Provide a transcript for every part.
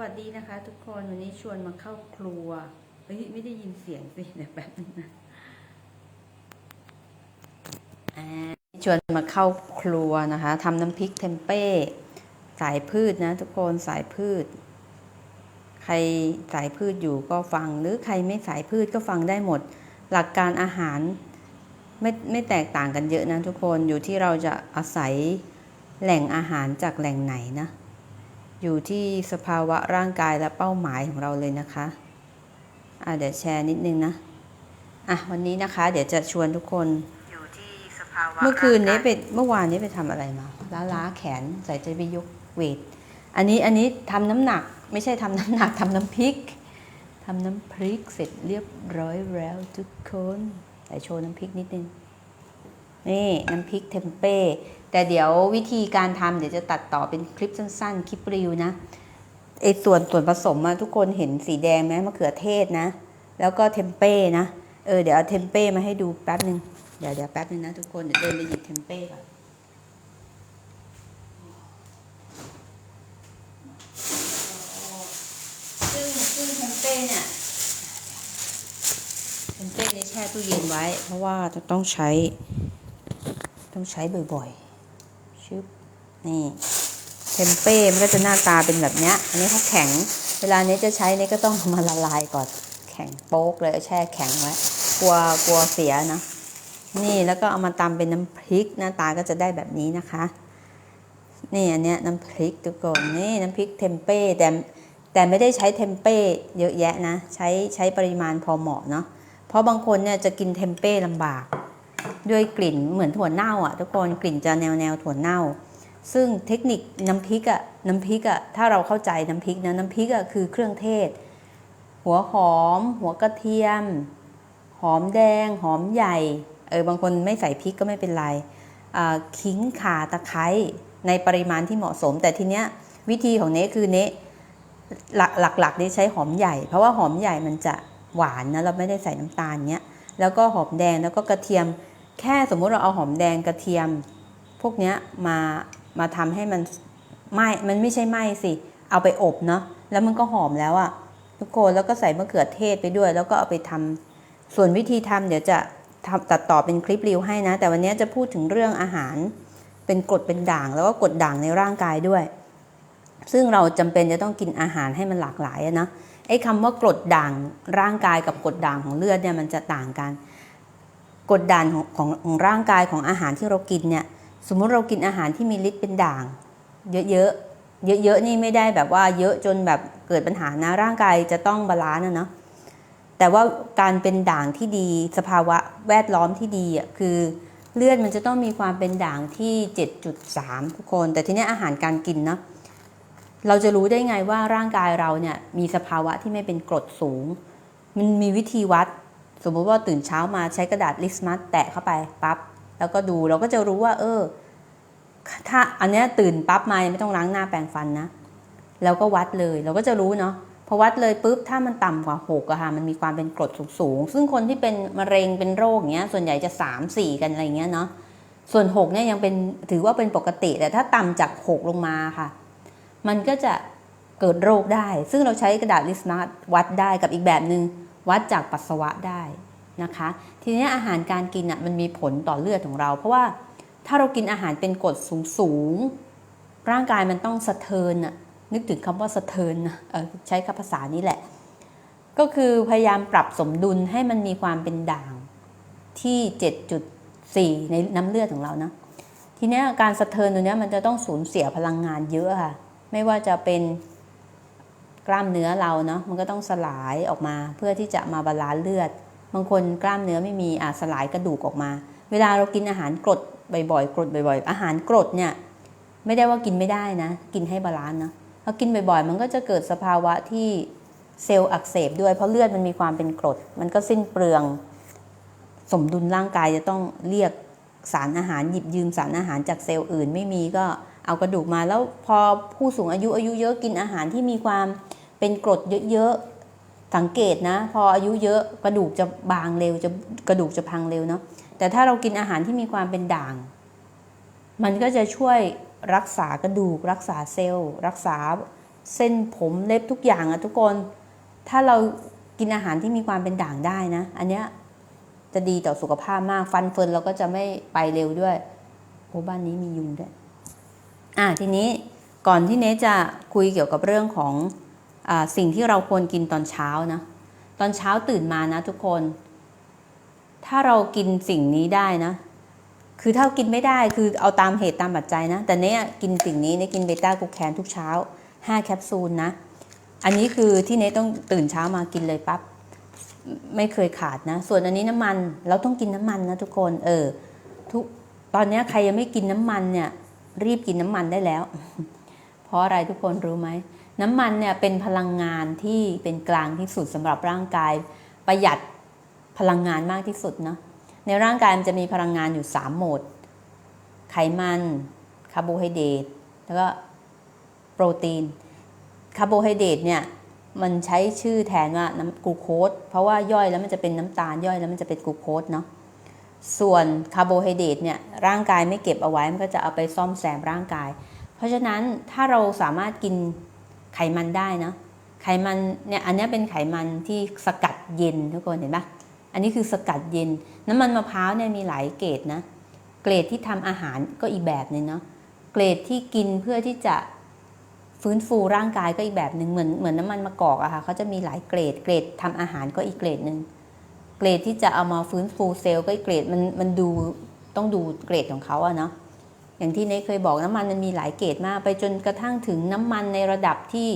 วัสดีนะคะ ทุกคนวันนี้ชวนมาเข้าครัวเฮ้ยไม่ได้ยินเสียงสิเดี๋ยวแป๊บนึงนะชวนมาเข้าครัวนะคะทำน้ำพริกเทมเป้สายพืชนะ ทุกคนสายพืช ใครสายพืชอยู่ก็ฟังหรือใครไม่สายพืชก็ฟังได้หมด หลักการอาหารไม่ไม่แตกต่างกันเยอะนะทุกคนอยู่ที่เราจะอาศัยแหล่งอาหารจากแหล่งไหนนะ อยู่ที่สภาวะร่างกายและเป้าหมายของเราเลยนะคะอะเดี๋ยวแชร์นิดนึงนะอะวันนี้นะคะ เดี๋ยวจะชวนทุกคนอยู่ที่สภาวะเมื่อคืนนี้ร่างไปกายเมื่อวานนี้ไปทำอะไรมาล้าล้าแขนใส่ใจไปยกเวทอันนี้อันนี้ทำน้ำหนัก ไม่ใช่ทำน้ำหนักทำน้ำพริกทำน้ำพริกเสร็จเรียบร้อยแล้วทุกคนใส่โชว์น้ำพริกนิดนึง นี่น้ำพริกเทมเป้แต่เดี๋ยววิธีการทำเดี๋ยวจะตัดต่อเป็นคลิปสั้นๆ คลิปรีวิวนะไอส่วนส่วนผสมอะทุกคนเห็นสีแดงไหมมะเขือเทศนะ แล้วก็เทมเป้นะเออเดี๋ยวเอาเทมเป้มาให้ดูแป๊บหนึ่งเดี๋ยวเดี๋ยวแป๊บนึงนะทุกคนเดี๋ยวเดินไปหยิบเทมเป้ก่อนซึ่งซึ่งเทมเป้เนี่ยเทมเป้นี่แช่ตู้เย็นไว้ เพราะว่าจะต้องใช้ ต้องใช้บ่อยๆชึบนี่เทมเป้มันก็จะหน้าตาเป็นแบบเนี้ยอันนี้เขาแข็ง เวลานี้จะใช้นี่ก็ต้องเอามาละลายก่อน แข็งโป๊กเลยแช่แข็งไว้กลัวกลัวเสียนะนี่แล้วก็เอามาตำเป็นน้ำพริกหน้าตาก็จะได้แบบนี้นะคะ นี่อันเนี้ยน้ำพริกทุกคนนี่น้ำพริกเทมเป้แต่แต่ไม่ได้ใช้เทมเป้เยอะแยะนะ ใช้ใช้ปริมาณพอเหมาะเนาะเพราะบางคนเนี่ยจะกินเทมเป้ลำบาก ด้วยกลิ่นเหมือนถั่วเน่าอะทุกคนกลิ่นจะแนวแนวถั่วเน่า ซึ่งเทคนิคน้ำพริกอะน้ำพริกอะถ้าเราเข้าใจน้ำพริกนะน้ำพริกอะคือเครื่องเทศ หัวหอม หัวกระเทียม หอมแดง หอมใหญ่เออบางคนไม่ใส่พริกก็ไม่เป็นไรขิงข่าตะไคร้ในปริมาณที่เหมาะสม แต่ทีเนี้ยวิธีของเนี้คือเนี้หลักหลักๆนี่ใช้หอมใหญ่ เพราะว่าหอมใหญ่มันจะหวานนะเราไม่ได้ใส่น้ำตาลเนี้ยแล้วก็หอมแดงแล้วก็กระเทียม แค่สมมุติเราเอาหอมแดงกระเทียม พวกนี้มามาทำให้มันไหม้มันไม่ใช่ไหม้สิ เอาไปอบเนาะแล้วมันก็หอมแล้วอะทุกคนแล้วก็ใส่มะเขือเทศไปด้วย แล้วก็เอาไปทำส่วนวิธีทำเดี๋ยวจะตัดต่อเป็นคลิปรีวให้นะ แต่วันนี้จะพูดถึงเรื่องอาหาร เป็นกรดเป็นด่างแล้วก็กรดด่างในร่างกายด้วย ซึ่งเราจำเป็นจะต้องกินอาหารให้มันหลากหลายนะไอ้คำว่ากรดด่างร่างกายกับกรดด่างของเลือดเนี่ยมันจะต่างกัน กดด่างของของของร่างกายของอาหารที่เรากินเนี่ยสมมุติเรากินอาหารที่มีฤทธิ์เป็นด่าง เยอะๆเยอะๆนี่ไม่ได้แบบว่าเยอะจนแบบเกิดปัญหานะร่างกายจะต้องบาลานซ์นะเนาะแต่ว่าการเป็นด่างที่ดีสภาวะแวดล้อมที่ดีอะคือเลือดมันจะต้องมีความเป็นด่างที่ 7.3 ทุกคน แต่ทีนี้อาหารการกินเนาะเราจะรู้ได้ไงว่าร่างกายเราเนี่ยมีสภาวะที่ไม่เป็นกรดสูง มันมีวิธีวัด สมมุติว่าตื่นเช้ามาใช้กระดาษลิสมัสแตะเข้าไปปั๊บแล้วก็ดูเราก็จะรู้ว่า เออ ถ้าอันนี้ตื่นปั๊บมาไม่ต้องล้างหน้าแปรงฟันนะแล้วก็วัดเลยเราก็จะรู้เนาะพอวัดเลยปุ๊บถ้ามันต่ำกว่าหกอะค่ะมันมีความเป็นกรดสูงๆซึ่งคนที่เป็นมะเร็งเป็นโรคอย่างเงี้ยส่วนใหญ่จะสามสี่กันอะไรเงี้ยเนาะส่วนหกเนี่ยยังเป็นถือว่าเป็นปกติ แต่ถ้าต่ำจากหกลงมาค่ะ มันก็จะเกิดโรคได้ ซึ่งเราใช้กระดาษลิสมาร์วัดได้กับอีกแบบหนึง่ง วัดจากปัสสาวะได้นะคะ ทีนี้อาหารการกินอะมันมีผลต่อเลือดของเรา เพราะว่าถ้าเรากินอาหารเป็นกรดสูงสูงๆร่างกายมันต้องสะเทินอะนึกถึงคำว่าสะเทินเออใช้คำภาษานี้แหละ ก็คือพยายามปรับสมดุลให้มันมีความเป็นด่างที่ 7.4 ในน้ำเลือดของเรานะทีนี้การสะเทินตัวนี้มันจะต้องสูญเสียพลังงานเยอะค่ะ ไม่ว่าจะเป็น กล้ามเนื้อเราเนาะมันก็ต้องสลายออกมา เพื่อที่จะมาบาลานซ์เลือด บางคนกล้ามเนื้อไม่มีอาจสลายกระดูกออกมา เวลาเรากินอาหารกรดบ่อยๆกรดบ่อย ๆ อาหารกรดเนี่ยไม่ได้ว่ากินไม่ได้นะ กินให้บาลานซ์นะพอกินบ่อยๆ มันก็จะเกิดสภาวะที่เซลล์อักเสบด้วยเพราะเลือดมันมีความเป็นกรด มันก็สิ้นเปลือง สมดุลร่างกายจะต้องเรียกสารอาหารหยิบยืมสารอาหารจากเซลล์อื่นไม่มีก็เอากระดูกมาแล้วพอผู้สูงอายุอายุเยอะกินอาหารที่มีความ เป็นกรดเยอะๆ สังเกตนะ พออายุเยอะกระดูกจะบางเร็วจะกระดูกจะพังเร็วเนาะแต่ถ้าเรากินอาหารที่มีความเป็นด่าง มันก็จะช่วยรักษากระดูก รักษาเซลล์ รักษาเส้นผมเล็บทุกอย่างอะทุกคน ถ้าเรากินอาหารที่มีความเป็นด่างได้นะ อันเนี้ยจะดีต่อสุขภาพมากฟันเฟินเราก็จะไม่ไปเร็วด้วยโอ้บ้านนี้มียุงด้วยอะทีนี้ก่อนที่เนจะคุยเกี่ยวกับเรื่องของ สิ่งที่เราควรกินตอนเช้านะ ตอนเช้าตื่นมานะทุกคน ถ้าเรากินสิ่งนี้ได้นะ คือถ้ากินไม่ได้คือเอาตามเหตุตามปัจจัยนะ แต่เนี้ยกินสิ่งนี้เนยกินเบต้ากูแคนทุกเช้า 5 แคปซูลนะ อันนี้คือที่เนยต้องตื่นเช้ามากินเลยปั๊บ ไม่เคยขาดนะ ส่วนอันนี้น้ำมัน เราต้องกินน้ำมันนะทุกคน เออ ทุก ตอนเนี้ยใครยังไม่กินน้ำมันเนี่ย รีบกินน้ำมันได้แล้ว เพราะอะไรทุกคนรู้ไหม น้ำมันเนี่ยเป็นพลังงานที่เป็นกลางที่สุดสำหรับร่างกาย ประหยัดพลังงานมากที่สุดเนาะในร่างกายมันจะมีพลังงานอยู่ 3 โหมด ไขมันคาร์โบไฮเดรตแล้วก็โปรตีนคาร์โบไฮเดรตเนี่ยมันใช้ชื่อแทนว่าน้ำกลูโคสเพราะว่าย่อยแล้วมันจะเป็นน้ำตาลย่อยแล้วมันจะเป็นกลูโคสเนาะส่วนคาร์โบไฮเดรตเนี่ยร่างกายไม่เก็บเอาไว้มันก็จะเอาไปซ่อมแซมร่างกาย เพราะฉะนั้นถ้าเราสามารถกิน ไขมันได้นะไขมันเนี่ยอันนี้เป็นไขมันที่สกัดเย็นทุกคนเห็นปะอันนี้คือสกัดเย็น น้ำมันมะพร้าวเนี่ยมีหลายเกรดนะเกรดที่ทำอาหารก็อีกแบบหนึ่งเนาะเกรดที่กินเพื่อที่จะฟื้นฟูร่างกายก็อีกแบบหนึ่งเหมือนเหมือนน้ำมันมะกอกอะค่ะเขาจะมีหลายเกรดเกรดทำอาหารก็อีกเกรดหนึ่งเกรดที่จะเอามาฟื้นฟูเซลล์ก็อีกเกรดมันมันดูต้องดูเกรดของเขาอะเนาะ อย่างที่เนเคยบอกน้ำมันมันมีหลายเกรดมาก ไปจนกระทั่งถึงน้ำมันในระดับที่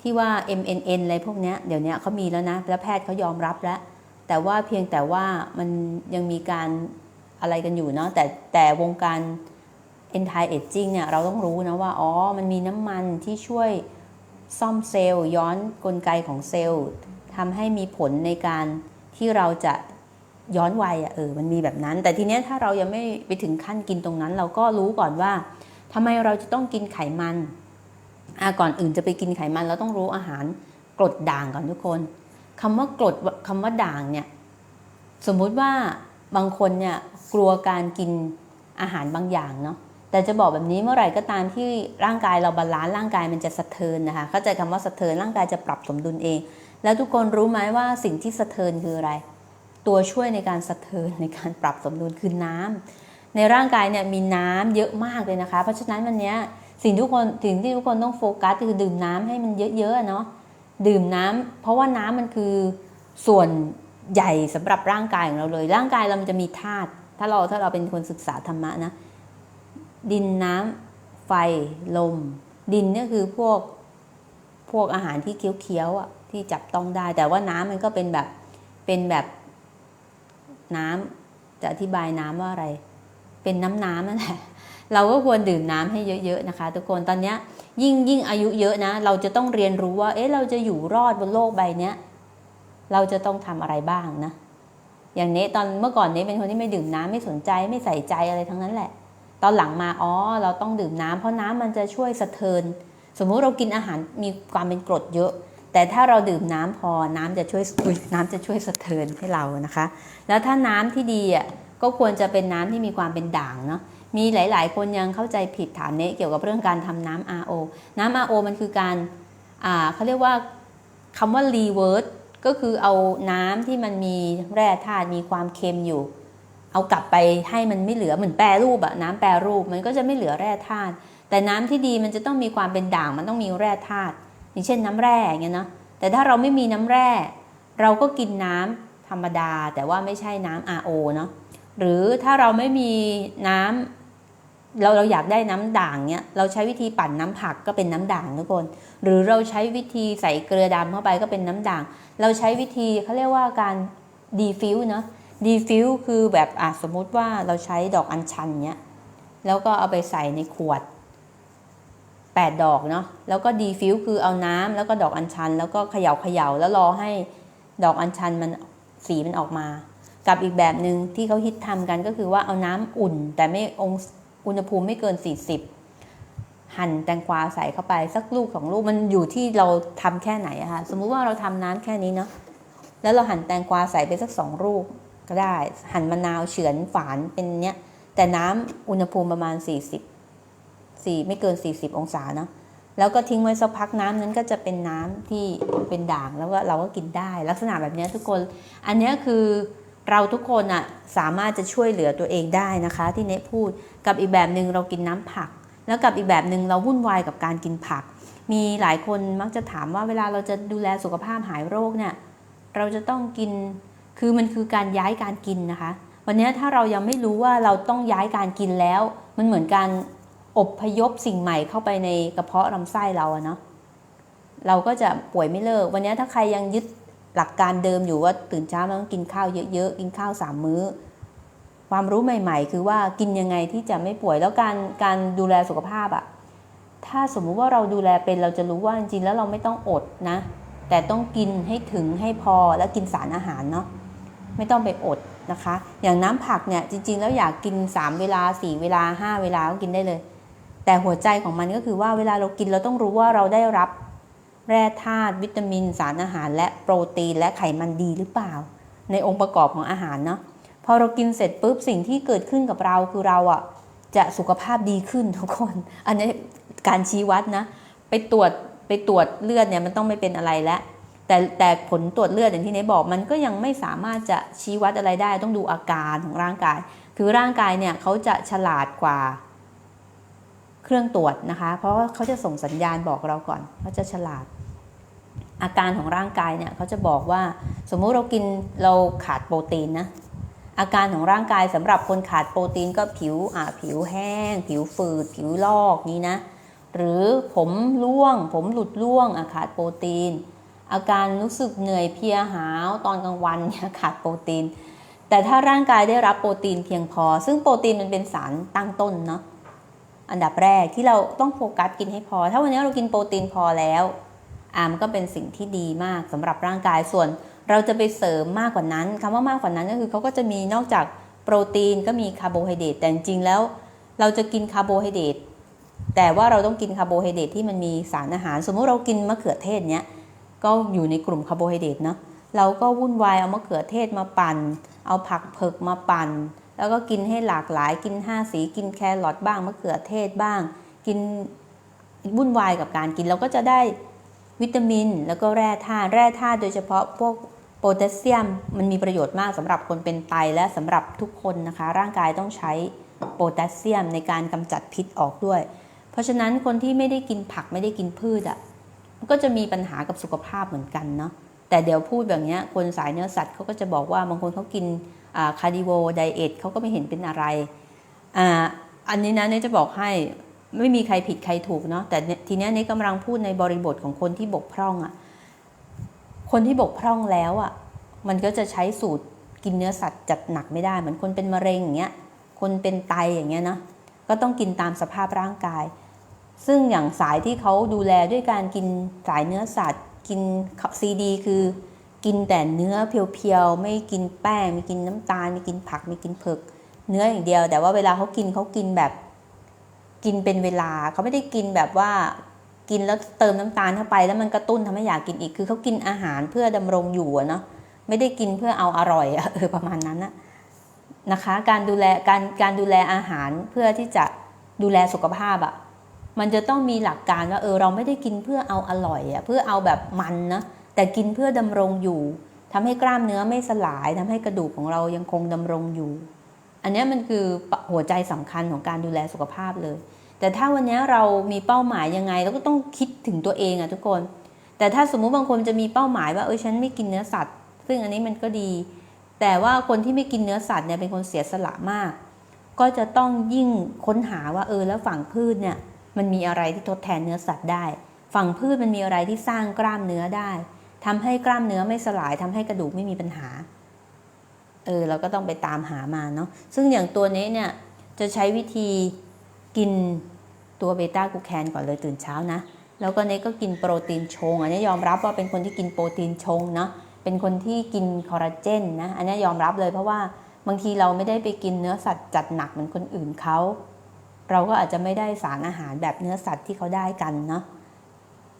ที่ว่า MNN อะไรพวกเนี้ยเดี๋ยวนี้เขามีแล้วนะ แล้วแพทย์เขายอมรับแล้ว แต่ว่าเพียงแต่ว่ามันยังมีการอะไรกันอยู่เนาะแต่แต่วงการ anti aging เนี่ยเราต้องรู้นะว่า อ๋อ มันมีน้ำมันที่ช่วยซ่อมเซลล์ ย้อนกลไกของเซลล์ทำให้มีผลในการที่เราจะ ย้อนวัยอะเออมันมีแบบนั้น แต่ทีเนี้ยถ้าเรายังไม่ไปถึงขั้นกินตรงนั้น เราก็รู้ก่อนว่าทำไมเราจะต้องกินไขมันอะก่อนอื่นจะไปกินไขมัน เราต้องรู้อาหารกรดด่างก่อนทุกคนคำว่ากรดคำว่าด่างเนี่ยสมมุติว่าบางคนเนี่ยกลัวการกินอาหารบางอย่างเนาะแต่จะบอกแบบนี้เมื่อไหร่ก็ตามที่ร่างกายเราบาลานซ์ร่างกายมันจะสะเทินนะคะเข้าใจคำว่าสะเทินร่างกายจะปรับสมดุลเอง แล้วทุกคนรู้ไหมว่าสิ่งที่สะเทินคืออะไร ตัวช่วยในการสะเทินในการปรับสมดุลคือน้ำในร่างกายเนี่ยมีน้ำเยอะมากเลยนะคะ เพราะฉะนั้นวันนี้สิ่งทุกคนสิ่งที่ทุกคนต้องโฟกัสคือดื่มน้ำให้มันเยอะๆเนาะดื่มน้ำเพราะว่าน้ำมันคือส่วนใหญ่สำหรับร่างกายของเราเลย ร่างกายเรามันจะมีธาตุถ้าเราถ้าเราเป็นคนศึกษาธรรมะนะ ดินน้ำไฟลม ดินเนี่ยคือพวกพวกอาหารที่เคี้ยวๆอะที่จับต้องได้ แต่ว่าน้ำมันก็เป็นแบบเป็นแบบ น้ำจะอธิบายน้ำว่าอะไร เป็นน้ำน้ำนั่นแหละเราก็ควรดื่มน้ำให้เยอะๆนะคะ ทุกคนตอนนี้ยิ่งยิ่งอายุเยอะนะ เราจะต้องเรียนรู้ว่า เอ๊ะเราจะอยู่รอดบนโลกใบนี้เราจะต้องทำอะไรบ้างนะ อย่างเนี้ตอนเมื่อก่อนเนี้เป็นคนที่ไม่ดื่มน้ำไม่สนใจไม่ใส่ใจอะไรทั้งนั้นแหละ ตอนหลังมาอ๋อเราต้องดื่มน้ำเพราะน้ำมันจะช่วยสะเทินสมมุติเรากินอาหารมีความเป็นกรดเยอะ แต่ถ้าเราดื่มน้ำพอน้ำจะช่วยน้ำจะช่วยสะเทินให้เรานะคะ แล้วถ้าน้ำที่ดีอะก็ควรจะเป็นน้ำที่มีความเป็นด่างเนาะมีหลาย ๆ คนยังเข้าใจผิดถามเนะเกี่ยวกับเรื่องการทำน้ำ RO น้ำ RO มันคือการอ่าเขาเรียกว่าคำว่า reverse ก็คือเอาน้ำที่มันมีแร่ธาตุมีความเค็มอยู่ เอากลับไปให้มันไม่เหลือเหมือนแปรรูปอะน้ำแปรรูปมันก็จะไม่เหลือแร่ธาตุแต่น้ำที่ดีมันจะต้องมีความเป็นด่างมันต้องมีแร่ธาตุ อย่างเช่นน้ำแร่อย่างเงี้ยเนาะแต่ถ้าเราไม่มีน้ำแร่ เราก็กินน้ำธรรมดา แต่ว่าไม่ใช่น้ำ RO เนาะหรือถ้าเราไม่มีน้ำเราเราอยากได้น้ำด่างเนี้ยเราใช้วิธีปั่นน้ำผักก็เป็นน้ำด่างทุกคน หรือเราใช้วิธีใส่เกลือดำเข้าไปก็เป็นน้ำด่าง เราใช้วิธีเขาเรียกว่าการดีฟิวเนาะดีฟิวคือแบบอะสมมุติว่าเราใช้ดอกอัญชันเนี้ยแล้วก็เอาไปใส่ในขวด 8 ดอกเนาะแล้วก็ดีฟิวคือเอาน้ำแล้วก็ดอกอัญชัน แล้วก็เขย่าเขย่าแล้วรอให้ดอกอัญชันมันสีมันออกมา กับอีกแบบหนึ่งที่เขาฮิตทำกันก็คือว่าเอาน้ำอุ่น แต่ไม่องอุณหภูมิไม่เกิน 40 หั่นแตงกวาใส่เข้าไปสักลูกสองลูกมันอยู่ที่เราทำแค่ไหนอะคะสมมุติว่าเราทำน้ำแค่นี้เนาะแล้วเราหั่นแตงกวาใส่ไปสักสองลูกก็ได้ หั่นมะนาวเฉือนฝานเป็นเนี้ยแต่น้ำอุณหภูมิประมาณ 40 4 ไม่เกิน 40 องศาเนาะแล้วก็ทิ้งไว้สักพักน้ำนั้นก็จะเป็นน้ำที่เป็นด่างแล้วก็เราก็กินได้ ลักษณะแบบนี้ทุกคน อันนี้คือเราทุกคนอะสามารถจะช่วยเหลือตัวเองได้นะคะ ที่เนพูดกับอีกแบบหนึ่งเรากินน้ำผัก แล้วกับอีกแบบหนึ่งเราวุ่นวายกับการกินผัก มีหลายคนมักจะถามว่าเวลาเราจะดูแลสุขภาพหายโรคเนี่ยเราจะต้องกินคือมันคือการย้ายการกินนะคะ วันนี้ถ้าเรายังไม่รู้ว่าเราต้องย้ายการกินแล้ว มันเหมือนการ อบพยพสิ่งใหม่เข้าไปในกระเพาะลำไส้เราอะเนาะเราก็จะป่วยไม่เลิก วันนี้ถ้าใครยังยึดหลักการเดิมอยู่ว่าตื่นเช้ามันต้องกินข้าวเยอะๆ กินข้าวสามมื้อ ความรู้ใหม่ ๆ คือว่ากินยังไงที่จะไม่ป่วยแล้วการการดูแลสุขภาพอะถ้าสมมุติว่าเราดูแลเป็นเราจะรู้ว่าจริงๆแล้วเราไม่ต้องอดนะ แต่ต้องกินให้ถึงให้พอแล้วกินสารอาหารเนาะไม่ต้องไปอดนะคะ อย่างน้ำผักเนี่ยจริง ๆ แล้วอยากกิน 3 เวลา 4 เวลา 5 เวลาก็กินได้เลย แต่หัวใจของมันก็คือว่าเวลาเรากินเราต้องรู้ว่าเราได้รับแร่ธาตุวิตามิน สารอาหาร และโปรตีนและไขมันดีหรือเปล่า ในองค์ประกอบของอาหารเนาะพอเรากินเสร็จปุ๊บสิ่งที่เกิดขึ้นกับเราคือเราอะจะสุขภาพดีขึ้นทุกคน อันนี้การชี้วัดนะ ไปตรวจไปตรวจเลือดเนี่ยมันต้องไม่เป็นอะไรแล้วแต่แต่ผลตรวจเลือดอย่างที่เนบอกมันก็ยังไม่สามารถจะชี้วัดอะไรได้ ต้องดูอาการของร่างกาย คือร่างกายเนี่ยเขาจะฉลาดกว่า เครื่องตรวจนะคะ เพราะเขาจะส่งสัญญาณบอกเราก่อนเขาจะฉลาด อาการของร่างกายเนี่ยเขาจะบอกว่าสมมุติเรากินเราขาดโปรตีนนะอาการของร่างกายสำหรับคนขาดโปรตีนก็ผิวอ่าผิวแห้ง ผิวฝืด ผิวลอกนี้นะ หรือผมร่วง ผมหลุดร่วงอาขาดโปรตีน อาการรู้สึกเหนื่อยเพลียหาวตอนกลางวันเนี่ยขาดโปรตีน แต่ถ้าร่างกายได้รับโปรตีนเพียงพอ ซึ่งโปรตีนมันเป็นสารตั้งต้นเนาะ อันดับแรกที่เราต้องโฟกัสกินให้พอ ถ้าวันนี้เรากินโปรตีนพอแล้วอ่ามันก็เป็นสิ่งที่ดีมากสำหรับร่างกายส่วน เราจะไปเสริมมากกว่านั้นคำว่ามากกว่านั้นก็คือเขาก็จะมีนอกจากโปรตีนก็มีคาร์โบไฮเดรตแต่จริงๆแล้ว เราจะกินคาร์โบไฮเดรตแต่ว่าเราต้องกินคาร์โบไฮเดรตที่มันมีสารอาหาร สมมุติเรากินมะเขือเทศเนี้ยก็อยู่ในกลุ่มคาร์โบไฮเดรตเนาะเราก็วุ่นวายเอามะเขือเทศมาปั่น เอาผักเผือกมาปั่น แล้วก็กินให้หลากหลายกิน 5 สีกินแครอทบ้างมะเขือเทศบ้าง กินวุ่นวายกับการกินเราก็จะได้วิตามิน แล้วก็แร่ธาตุแร่ธาตุโดยเฉพาะพวกโพแทสเซียมมันมีประโยชน์มากสำหรับคนเป็นไตและสำหรับทุกคนนะคะ ร่างกายต้องใช้โพแทสเซียมในการกำจัดพิษออกด้วย เพราะฉะนั้นคนที่ไม่ได้กินผักไม่ได้กินพืชอะ่ะก็จะมีปัญหากับสุขภาพเหมือนกันเนาะแต่เดี๋ยวพูดแบบนี้คนสายเนื้อสัตว์เขาก็จะบอกว่าบางคนเขากิน คาร์ดิโวไดเอทเขาก็ไม่เห็นเป็นอะไรออันนี้นะเนี่ยจะบอกให้ไม่มีใครผิดใครถูกเนาะแต่ทีนี้เนี่กำลังพูดในบริบทของคนที่บกพร่องอะ่ะคนที่บกพร่องแล้วอะ่ะมันก็จะใช้สูตรกินเนื้อสัตว์จัดหนักไม่ได้ เหมือนคนเป็นมะเร็งอย่างเงี้ยคนเป็นไตอย่างเงี้ยนะก็ต้องกินตามสภาพร่างกาย ซึ่งอย่างสายที่เขาดูแลด้วยการกินสายเนื้อสัตว์ กินซีดี คือ กินแต่เนื้อเพียวๆ ไม่กินแป้ง ไม่กินน้ำตาล ไม่กินผัก ไม่กินเผือกเนื้ออย่างเดียว แต่ว่าเวลาเขากินเขากินแบบ กินเป็นเวลาเขาไม่ได้กินแบบว่ากินแล้วเติมน้ำตาลเข้าไป แล้วมันกระตุ้นทำให้อยากกินอีก คือเขากินอาหารเพื่อดำรงอยู่เนาะ ไม่ได้กินเพื่อเอาอร่อยเออประมาณนั้นนะนะคะ การดูแลการการดูแลอาหารเพื่อที่จะดูแลสุขภาพอะ่ะมันจะต้องมีหลักการว่าเออเราไม่ได้กินเพื่อเอาอร่อยอะ่ะเพื่อเอาแบบมันนะ แต่กินเพื่อดำรงอยู่ทำให้กล้ามเนื้อไม่สลายทำให้กระดูกของเรายังคงดำรงอยู่ อันนี้มันคือหัวใจสำคัญของการดูแลสุขภาพเลย แต่ถ้าวันนี้เรามีเป้าหมายยังไงเราก็ต้องคิดถึงตัวเองอะทุกคน แต่ถ้าสมมุติบางคนจะมีเป้าหมายว่าเออฉันไม่กินเนื้อสัตว์ ซึ่งอันนี้มันก็ดี แต่ว่าคนที่ไม่กินเนื้อสัตว์เนี่ยเป็นคนเสียสละมาก ก็จะต้องยิ่งค้นหาว่าเออแล้วฝั่งพืชเนี่ยมันมีอะไรที่ทดแทนเนื้อสัตว์ได้ ฝั่งพืชมันมีอะไรที่สร้างกล้ามเนื้อได้ ทำให้กล้ามเนื้อไม่สลายทำให้กระดูกไม่มีปัญหา เออเราก็ต้องไปตามหามาเนาะ ซึ่งอย่างตัวนี้เนี่ยจะใช้วิธีกินตัวเบต้ากูแคนก่อนเลยตื่นเช้านะ แล้วก็เนี้ก็กินโปรตีนชง อันนี้ยอมรับว่าเป็นคนที่กินโปรตีนชงเนาะ เป็นคนที่กินคอลลาเจนนะ อันนี้ยอมรับเลยเพราะว่าบางทีเราไม่ได้ไปกินเนื้อสัตว์จัดหนักเหมือนคนอื่นเขา เราก็อาจจะไม่ได้สารอาหารแบบเนื้อสัตว์ที่เขาได้กันเนาะ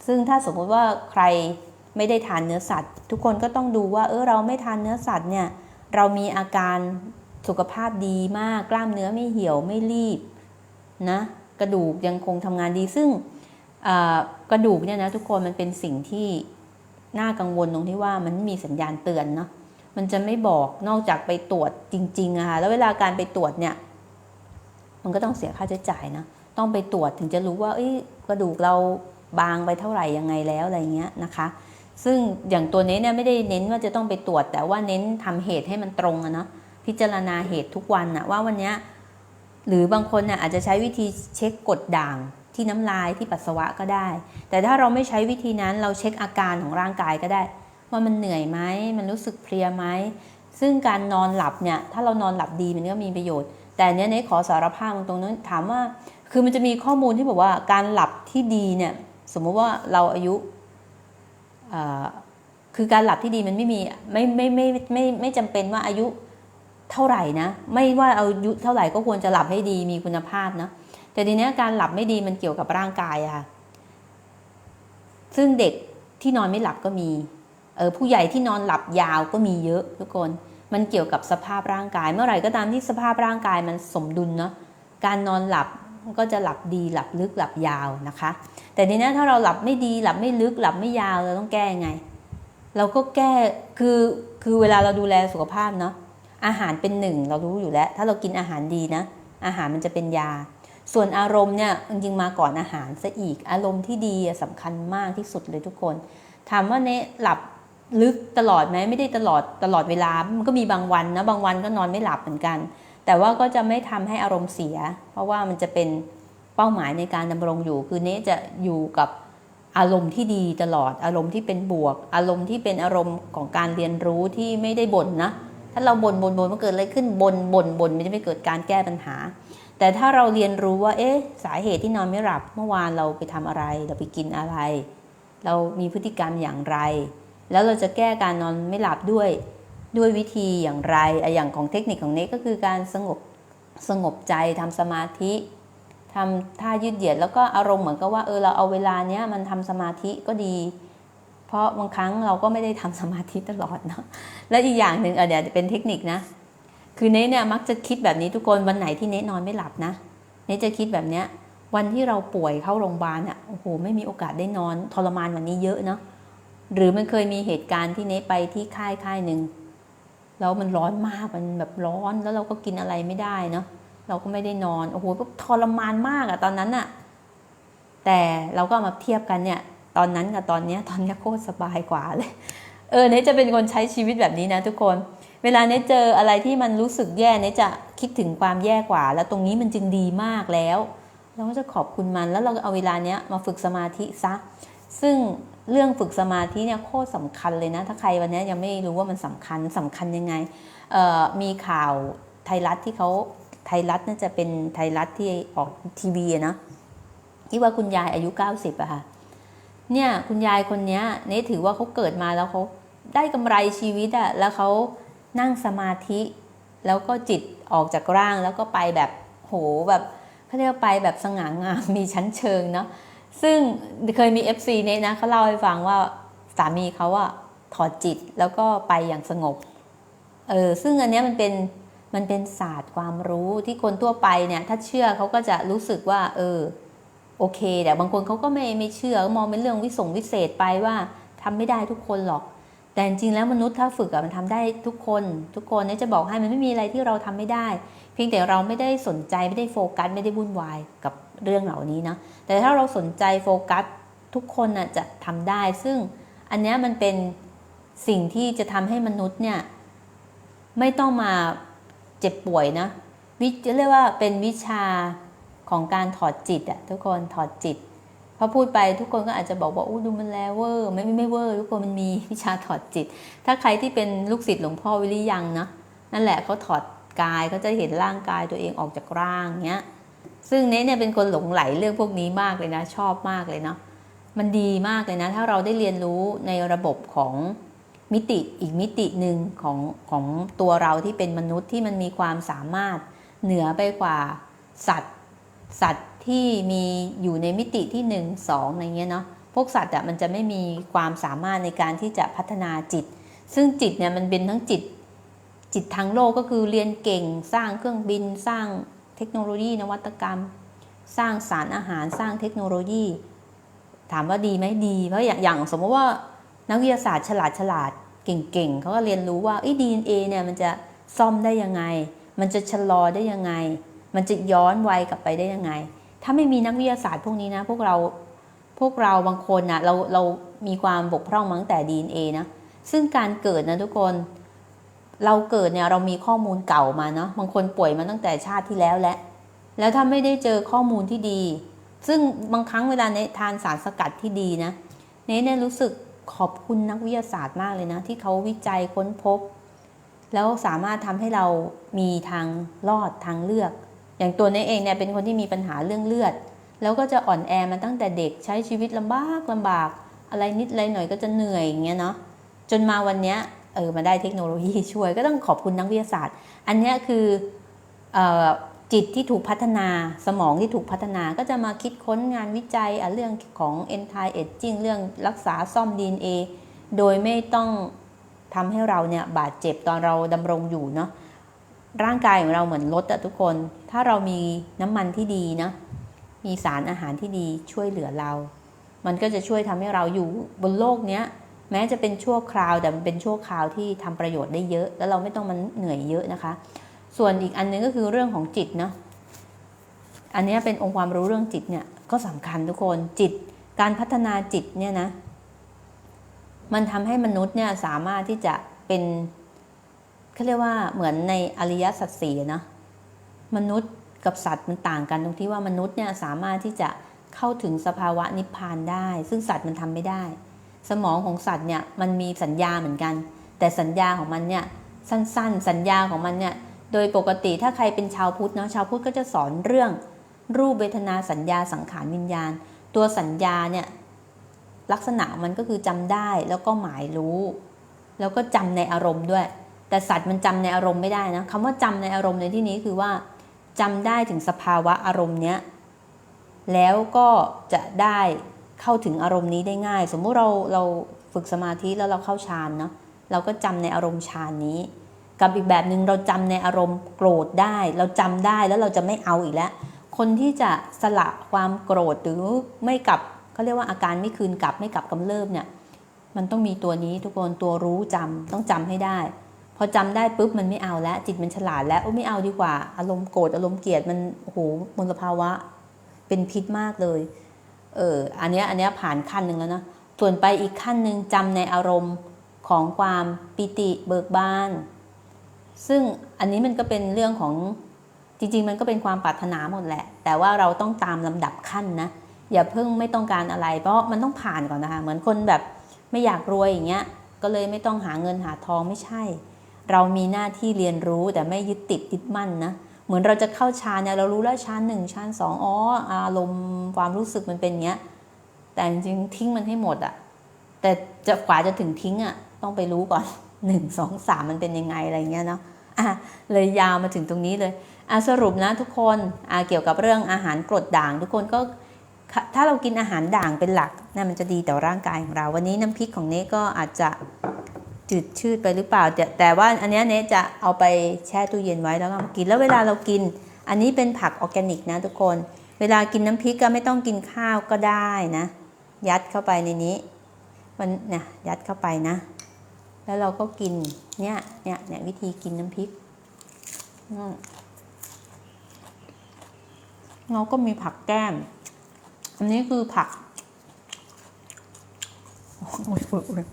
ซึ่งถ้าสมมติว่าใคร ไม่ได้ทานเนื้อสัตว์ ทุกคนก็ต้องดูว่าเออเราไม่ทานเนื้อสัตว์เนี่ยเรามีอาการสุขภาพดีมากกล้ามเนื้อไม่เหี่ยวไม่รีบนะกระดูกยังคงทำงานดีซึ่งกระดูกเนี่ยนะทุกคนมันเป็นสิ่งที่น่ากังวลตรงที่ว่ามันม่มีสัญญาณเตือนเนาะมันจะไม่บอกนอกจากไปตรวจจริงๆอะค่ะแล้วเวลาการไปตรวจเนี่ย มันก็ต้องเสียค่าใช้จ่ายนะต้องไปตรวจถึงจะรู้ว่า เอ้ยกระดูกเราบางไปเท่าไหร่ยังไงแล้วอะไรเงี้ยนะคะ ซึ่งอย่างตัวนี้เนี่ยไม่ได้เน้นว่าจะต้องไปตรวจ แต่ว่าเน้นทำเหตุให้มันตรงอะเนาะพิจารณาเหตุทุกวันอะว่าวันเนี้ยหรือบางคนเนี่ยอาจจะใช้วิธีเช็คกดด่างที่น้ำลายที่ปัสสาวะก็ได้ แต่ถ้าเราไม่ใช้วิธีนั้นเราเช็คอาการของร่างกายก็ได้ ว่ามันเหนื่อยไหมมันรู้สึกเพลียไหมซึ่งการนอนหลับเนี่ยถ้าเรานอนหลับดีมันก็มีประโยชน์ แต่เนี้ยเนขอสารภาพตรงนั้นถามว่า คือมันจะมีข้อมูลที่บอกว่าการหลับที่ดีเนี่ยสมมุติว่าเราอายุ คือการหลับที่ดีมันไม่มีไม่ไม่ไม่ไม่ไม่ไม่จำเป็นว่าอายุเท่าไหร่นะ ไม่ว่าอายุเท่าไหร่ก็ควรจะหลับให้ดีมีคุณภาพนะแต่ทีเนี้ยการหลับไม่ดีมันเกี่ยวกับร่างกายอะค่ะซึ่งเด็กที่นอนไม่หลับก็มีเออผู้ใหญ่ที่นอนหลับยาวก็มีเยอะทุกคน มันเกี่ยวกับสภาพร่างกาย เมื่อไหร่ก็ตามที่สภาพร่างกายมันสมดุลเนาะการนอนหลับ ก็จะหลับดีหลับลึกหลับยาวนะคะ แต่ทีนี้ถ้าเราหลับไม่ดีหลับไม่ลึกหลับไม่ยาวเราต้องแก้ยังไง เราก็แก้คือคือเวลาเราดูแลสุขภาพเนาะอาหารเป็นหนึ่งเรารู้อยู่แล้ว ถ้าเรากินอาหารดีนะ อาหารมันจะเป็นยา ส่วนอารมณ์เนี่ยจริงๆมาก่อนอาหารซะอีกอารมณ์ที่ดีสำคัญมากที่สุดเลยทุกคน ถามว่าเนะหลับลึกตลอดไหมไม่ได้ตลอดตลอดเวลามันก็มีบางวันนะบางวันก็นอนไม่หลับเหมือนกัน แต่ว่าก็จะไม่ทำให้อารมณ์เสีย เพราะว่ามันจะเป็นเป้าหมายในการดำรงอยู่ คือเนจะอยู่กับอารมณ์ที่ดีตลอด อารมณ์ที่เป็นบวก อารมณ์ที่เป็นอารมณ์ของการเรียนรู้ที่ไม่ได้บ่นนะ ถ้าเราบ่นบ่นบ่นมันเกิดอะไรขึ้นบ่นบ่นบ่นมันจะไม่เกิดการแก้ปัญหา แต่ถ้าเราเรียนรู้ว่า เอ๊ะ สาเหตุที่นอนไม่หลับ เมื่อวานเราไปทำอะไร เราไปกินอะไร เรามีพฤติกรรมอย่างไร แล้วเราจะแก้การนอนไม่หลับด้วย ด้วยวิธีอย่างไรอย่างของเทคนิคของเน็กก็คือการสงบสงบใจทำสมาธิทำท่ายืดเหยียดแล้วก็อารมณ์เหมือนกับว่าเออเราเอาเวลาเนี้ยมันทำสมาธิก็ดี เพราะบางครั้งเราก็ไม่ได้ทำสมาธิตลอดเนาะและอีกอย่างหนึ่งเออเดี๋ยวจะเป็นเทคนิคนะ คือเนเนี่ยมักจะคิดแบบนี้ทุกคนวันไหนที่เนนอนไม่หลับนะเนจะคิดแบบเนี้ยวันที่เราป่วยเข้าโรงพยาบาลอะโอ้โหไม่มีโอกาสได้นอนทรมานวันนี้เยอะเนาะหรือมันเคยมีเหตุการณ์ที่เนไปที่ค่ายค่ายหนึ่ง แล้วมันร้อนมากมันแบบร้อนแล้วเราก็กินอะไรไม่ได้เนาะเราก็ไม่ได้นอนโอ้โหทรมานมากอะตอนนั้นอะแต่เราก็มาเทียบกันเนี่ย ตอนนั้นกับตอนเนี้ยตอนนี้โคตรสบายกว่าเลย เออเนจะเป็นคนใช้ชีวิตแบบนี้นะทุกคน เวลาเนเจออะไรที่มันรู้สึกแย่เนจะคิดถึงความแย่กว่า แล้วตรงนี้มันจึงดีมากแล้ว เราก็จะขอบคุณมันแล้วเราก็เอาเวลาเนี้ยมาฝึกสมาธิซะ ซึ่ง เรื่องฝึกสมาธิเนี่ยโคตรสำคัญเลยนะ ถ้าใครวันนี้ยังไม่รู้ว่ามันสำคัญสำคัญยังไง มีข่าวไทยรัฐที่เขาไทยรัฐน่าจะเป็นไทยรัฐที่ออกทีวีอะนะที่ว่าคุณยายอายุ 90อะค่ะเนี่ยคุณยายคนนี้เนทถือว่าเขาเกิดมาแล้วเขาได้กำไรชีวิตอะแล้วเขานั่งสมาธิ แล้วก็จิตออกจากร่างแล้วก็ไปแบบโหแบบเขาเรียกไปแบบสง่างามมีชั้นเชิงเนาะ ซึ่งเคยมี FC เนทนะเขาเล่าให้ฟังว่าสามีเขาอะถอดจิตแล้วก็ไปอย่างสงบ เออซึ่งอันเนี้ยมันเป็นมันเป็นศาสตร์ความรู้ที่คนทั่วไปเนี่ย ถ้าเชื่อเขาก็จะรู้สึกว่า เออ โอเคแต่บางคนเขาก็ไม่ไม่เชื่อมองเป็นเรื่องวิสงวิเศษไปว่าทำไม่ได้ทุกคนหรอก แต่จริงแล้วมนุษย์ถ้าฝึกอะมันทำได้ทุกคน ทุกคนเนี่ยจะบอกให้มันไม่มีอะไรที่เราทำไม่ได้ เพียงแต่เราไม่ได้สนใจไม่ได้โฟกัสไม่ได้วุ่นวายกับ เรื่องเหล่านี้นะแต่ถ้าเราสนใจโฟกัสทุกคนน่ะจะทำได้ ซึ่งอันนี้มันเป็นสิ่งที่จะทำให้มนุษย์เนี่ยไม่ต้องมาเจ็บป่วยนะวิจะเรียกว่าเป็นวิชาของการถอดจิตอะทุกคนถอดจิตพอพูดไปทุกคนก็อาจจะบอกว่าอู้ดูมันแล้วเวอร์ไม่ไม่ไม่เวอร์ทุกคนมันมีวิชาถอดจิต ถ้าใครที่เป็นลูกศิษย์หลวงพ่อวิริยังนะนั่นแหละเขาถอดกายเขาจะเห็นร่างกายตัวเองออกจากร่างเนี้ย ซึ่งเนเนี่ยเป็นคนหลงไหลเรื่องพวกนี้มากเลยนะ ชอบมากเลยเนาะมันดีมากเลยนะ ถ้าเราได้เรียนรู้ในระบบของมิติอีกมิติหนึ่งของของตัวเราที่เป็นมนุษย์ที่มันมีความสามารถเหนือไปกว่าสัตว์ สัตว์ที่มีอยู่ในมิติที่หนึ่งสองอะไรเงี้ยเนาะพวกสัตว์อะมันจะไม่มีความสามารถในการที่จะพัฒนาจิต ซึ่งจิตเนี่ยมันเป็นทั้งจิตจิตทางโลกก็คือเรียนเก่ง สร้างเครื่องบินสร้าง เทคโนโลยีนวัตกรรม สร้างสารอาหารสร้างเทคโนโลยี ถามว่าดีไหมดีเพราะอย่างางสมมติว่านักวิทยาศาสตร์ฉลาดฉลาดเก่งๆเขาก็เรียนรู้ว่าดีเอ็นเอเนี่ยมันจะซ่อมได้ยังไง มันจะชะลอได้ยังไง มันจะย้อนวัยกลับไปได้ยังไง ถ้าไม่มีนักวิทยาศาสตร์พวกนี้นะ พวกเราพวกเราบางคนนะเราเรามีความบกพร่องมาตั้งแต่ DNA นะซึ่งการเกิดนะทุกคน เราเกิดเนี่ยเรามีข้อมูลเก่ามาเนาะบางคนป่วยมาตั้งแต่ชาติที่แล้วและแล้วถ้าไม่ได้เจอข้อมูลที่ดี ซึ่งบางครั้งเวลาเนทานสารสกัดที่ดีนะเนเนี่ยรู้สึกขอบคุณนักวิทยาศาสตร์มากเลยนะ ที่เขาวิจัยค้นพบ แล้วสามารถทำให้เรามีทางรอดทางเลือก อย่างตัวเนเองเนี่ยเป็นคนที่มีปัญหาเรื่องเลือด แล้วก็จะอ่อนแอมาตั้งแต่เด็กใช้ชีวิตลำบากลำบาก อะไรนิดอะไรหน่อยก็จะเหนื่อยอย่างเงี้ยเนาะจนมาวันเนี้ย เออมาได้เทคโนโลยีช่วยก็ต้องขอบคุณนักวิทยาศาสตร์ อันนี้คือออจิตที่ถูกพัฒนาสมองที่ถูกพัฒนาก็จะมาคิดค้นงานวิจัยเรื่องของ anti aging เรื่องรักษาซ่อม DNA โดยไม่ต้องทำให้เราเนี่ยบาดเจ็บตอนเราดำรงอยู่เนาะร่างกายของเราเหมือนรถอะทุกคน ถ้าเรามีน้ำมันที่ดีนะ มีสารอาหารที่ดีช่วยเหลือเรา มันก็จะช่วยทำให้เราอยู่บนโลกเนี้ย แม้จะเป็นชั่วคราวแต่มันเป็นชั่วคราวที่ทำประโยชน์ได้เยอะ แล้วเราไม่ต้องมันเหนื่อยเยอะนะคะ ส่วนอีกอันนึงก็คือเรื่องของจิตเนาะอันนี้เป็นองค์ความรู้เรื่องจิตเนี่ยก็สำคัญทุกคนจิต การพัฒนาจิตเนี่ยนะ มันทำให้มนุษย์เนี่ยสามารถที่จะเป็นเขาเรียกว่าเหมือนในอริยสัจสี่นะมนุษย์กับสัตว์มันต่างกันตรงที่ว่ามนุษย์เนี่ยสามารถที่จะเข้าถึงสภาวะนิพพานได้ ซึ่งสัตว์มันทำไม่ได้ สมองของสัตว์เนี่ยมันมีสัญญาเหมือนกัน แต่สัญญาของมันเนี่ยสั้นๆ สัญญาของมันเนี่ยโดยปกติถ้าใครเป็นชาวพุทธเนาะชาวพุทธก็จะสอนเรื่องรูปเวทนาสัญญาสังขารวิญญาณ ตัวสัญญาเนี่ยลักษณะมันก็คือจำได้แล้วก็หมายรู้ แล้วก็จำในอารมณ์ด้วย แต่สัตว์มันจำในอารมณ์ไม่ได้นะคำว่าจำในอารมณ์ในที่นี้คือว่าจำได้ถึงสภาวะอารมณ์เนี้ยแล้วก็จะได้ เข้าถึงอารมณ์นี้ได้ง่าย สมมุติเราเราฝึกสมาธิแล้วเราเข้าฌานเนาะเราก็จำในอารมณ์ฌานนี้ กับอีกแบบหนึ่งเราจำในอารมณ์โกรธได้ เราจำได้แล้วเราจะไม่เอาอีกแล้ว คนที่จะสละความโกรธหรือไม่กลับเขาเรียกว่าอาการไม่คืนกลับไม่กลับกำเริบเนี่ยมันต้องมีตัวนี้ทุกคนตัวรู้จำต้องจำให้ได้ พอจำได้ปุ๊บมันไม่เอาแล้วจิตมันฉลาดแล้วโอ้ไม่เอาดีกว่า อารมณ์โกรธอารมณ์เกลียดมันโอ้โหมลภาวะ เป็นพิษมากเลย เอออันนี้อันนี้ผ่านขั้นหนึ่งแล้วนะส่วนไปอีกขั้นหนึ่งจำในอารมณ์ของความปิติเบิกบาน ซึ่งอันนี้มันก็เป็นเรื่องของจริง ๆ มันก็เป็นความปรารถนาหมดแหละ แต่ว่าเราต้องตามลำดับขั้นนะอย่าเพิ่งไม่ต้องการอะไร เพราะมันต้องผ่านก่อนนะคะ เหมือนคนแบบไม่อยากรวยอย่างเงี้ย ก็เลยไม่ต้องหาเงินหาทองไม่ใช่ เรามีหน้าที่เรียนรู้แต่ไม่ยึดติดยึดมั่นนะ เหมือนเราจะเข้าฌานเนี่ยเรารู้แล้วฌานหนึ่งฌานสองอ๋ออารมณ์ความรู้สึกมันเป็นเงี้ย แต่จริงทิ้งมันให้หมดอะแต่จะกว่าจะถึงทิ้งอะต้องไปรู้ก่อนหนึ่งสองสามมันเป็นยังไงอะไรเงี้ยเนาะอะเลยยาวมาถึงตรงนี้เลยอะสรุปนะทุกคนอะเกี่ยวกับเรื่องอาหารกรดด่าง ทุกคนก็ถ้าเรากินอาหารด่างเป็นหลักนะมันจะดีต่อร่างกายของเรา วันนี้น้ำพริกของเน่ก็อาจจะ จืดชืดไปหรือเปล่า แต่แต่ว่าอันนี้เนจะเอาไปแช่ตู้เย็นไว้แล้วก็มากินแล้วเวลาเรากิน อันนี้เป็นผักออร์แกนิกนะทุกคน เวลากินน้ำพริกก็ไม่ต้องกินข้าวก็ได้นะ ยัดเข้าไปในนี้ มันเนี่ยยัดเข้าไปนะ แล้วเราก็กินเนี่ยเนี่ยเนี่ยวิธีกินน้ำพริกเราก็มีผักแก้ม อันนี้คือผักโอ้ยโอ้ย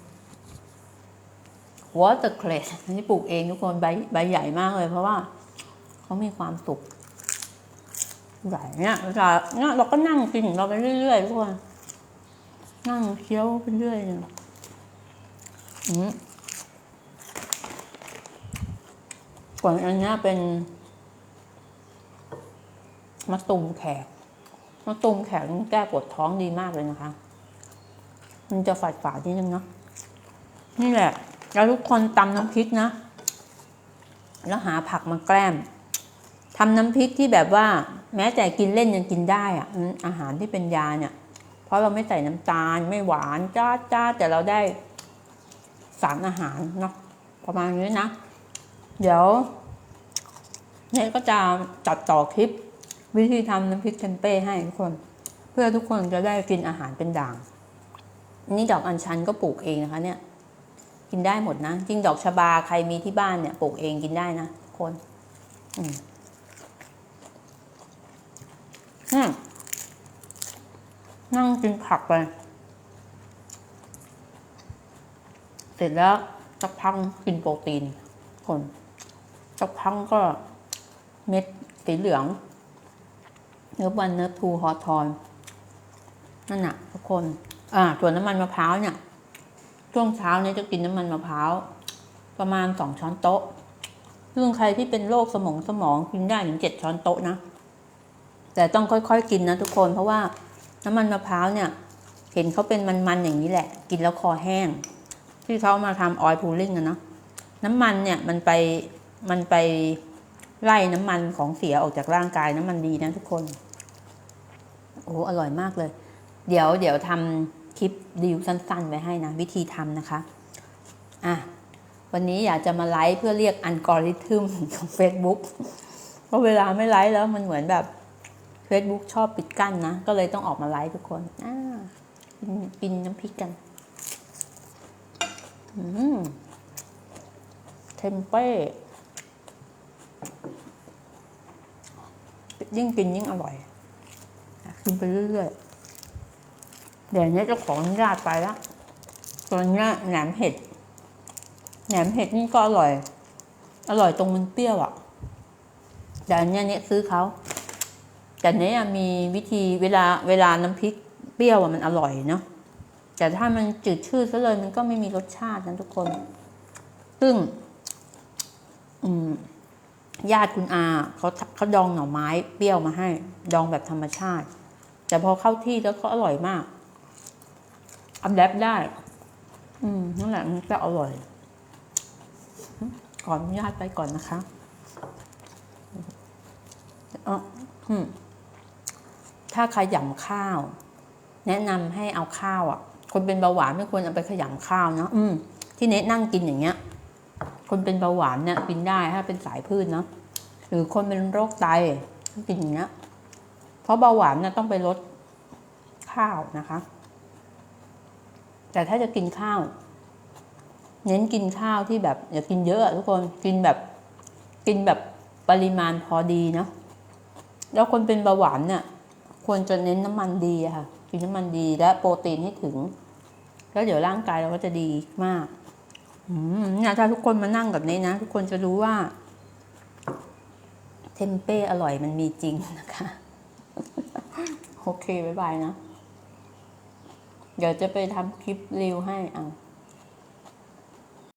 วอเตอร์เคลสนนี้ปลูกเองทุกคนใบใบใหญ่มากเลยเพราะว่าเขามีความสุกใหญ่เนี่ยเวลาเนี่ยเราก็นั่งกินเราไปเรื่อยๆทุกคนนั่งเคี้ยวไปเรื่อยเลยอืมก่อนอันนี้เป็นมะตูมแขกมะตูมแขกนี่แก้ปวดท้องดีมากเลยนะคะ มันจะฝาดฝาดนิดนึงเนาะนี่แหละ แล้วทุกคนตำน้ำพริกนะ แล้วหาผักมาแกล้มทำน้ำพริกที่แบบว่า แม้แต่กินเล่นยังกินได้อะอาหารที่เป็นยาเนี่ย เพราะเราไม่ใส่น้ำตาล ไม่หวานจ้าจ้าแต่เราได้สารอาหารเนาะประมาณนี้นะ เดี๋ยวเนี่ยก็จะจัดต่อคลิป วิธีทำน้ำพริกเทมเป้ให้ทุกคน เพื่อทุกคนจะได้กินอาหารเป็นด่าง นี่ดอกอัญชันก็ปลูกเองนะคะเนี่ย กินได้หมดนะจริงดอกชบาใครมีที่บ้านเนี่ยปลูกเองกินได้นะคนอืมอืมนั่งกินผักไปเสร็จแล้วสักพักกินโปรตีน คนสักพักก็เม็ดสีเหลือง เนื้อวันเนื้อทูฮอทอนนั่นน่ะทุกคน อ่าส่วนน้ำมันมะพร้าวเนี่ย ช่วงเช้าเนี่ยจะกินน้ำมันมะพร้าวประมาณสองช้อนโต๊ะซึ่งใครที่เป็นโรคสมองสมองกินได้ถึงเจ็ดช้อนโต๊ะนะ แต่ต้องค่อยๆกินนะทุกคนเพราะว่าน้ำมันมะพร้าวเนี่ย เห็นเขาเป็นมันๆอย่างนี้แหละ กินแล้วคอแห้ง ที่เขามาทำออยล์พูลิ่งอะเนาะน้ำมันเนี่ยมันไปมันไปไล่น้ำมันของเสียออกจากร่างกายน้ำมันดีนะทุกคน โอ้อร่อยมากเลย เดี๋ยวเดี๋ยวทำ คลิปดีลสั้นๆ ไว้ให้นะ วิธีทำนะคะ อะ วันนี้อยากจะมาไลฟ์เพื่อเรียกอัลกอริทึมของ Facebook เพราะเวลาไม่ไลฟ์แล้วมันเหมือนแบบ Facebook ชอบปิดกั้นนะ ก็เลยต้องออกมาไลฟ์ทุกคน อ่ากินกินน้ำพริกกัน อืมเทมเป้ยิ่งกินยิ่งอร่อยกินไปเรื่อยๆ เดี๋ยวนี้เจะของอนุญาตไปแล้วตัวนี้แหนมเห็ดแหนมเห็ดนี่ก็อร่อย อร่อยตรงมันเปรี้ยวอะ่ะแต่อันนี้เนี่ยซื้อเขาแต่เนี้ยมีวิธีเวลาเวลาน้ำพริกเปรี้ยวอะมันอร่อยเนาะแต่ถ้ามันจืดชืดซะเลยมันก็ไม่มีรสชาตินะทุกคน ซึ่ง อืมญาติคุณอาเขาเขาดองหน่อไม้เปรี้ยวมาให้ ดองแบบธรรมชาติ แต่พอเข้าที่แล้วก็อร่อยมาก อัพแรปได้ อืมนั่นแหละมันก็อร่อย ขออนุญาตไปก่อนนะคะอ๋ออืมถ้าขยำข้าว แนะนำให้เอาข้าวอะ คนเป็นเบาหวานไม่ควรเอาไปขยำข้าวเนาะอืมที่เนทนั่งกินอย่างเงี้ย คนเป็นเบาหวานเนี่ยกินได้ถ้าเป็นสายพืชเนาะหรือคนเป็นโรคไตกินอย่างเงี้ยเพราะเบาหวานเนี่ยต้องไปลดข้าวนะคะ แต่ถ้าจะกินข้าว เน้นกินข้าวที่แบบอย่ากินเยอะทุกคนกินแบบกินแบบปริมาณพอดีเนาะแล้วคนเป็นเบาหวานเนี่ยควรจะเน้นน้ำมันดีค่ะกินน้ำมันดีและโปรตีนให้ถึง แล้วเดี๋ยวร่างกายเราก็จะดีมากอเนี่ยถ้าทุกคนมานั่งแบบนี้นะ ทุกคนจะรู้ว่า เทมเป้อร่อยมันมีจริงนะคะ โอเค บ๊ายบายนะ เดี๋ยวจะไปทำคลิปรีวให้เอา